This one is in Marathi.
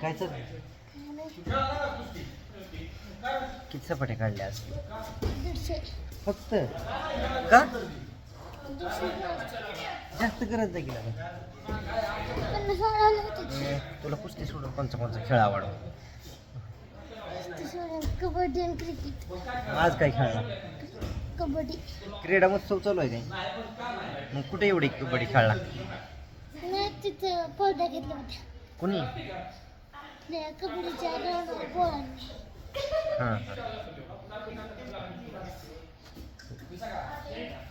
काय किती सपाटे काढल्या आज? फक्त. का? जास्त करत जा गेला तुला कुस्ती सोडून कोणचा कोणचा खेळ आवडतो? कबड्डी आणि क्रिकेट. आज काय खेळला कबड्डी. क्रीडा महोत्सव चालू आहे काय? मग कुठे एवढी कबड्डी खेळला? नाही तिथं स्पर्धा घेतल्या होत्या. कुणी? कबड्डीच्या ग्राउंडवर पोरांनी हां हां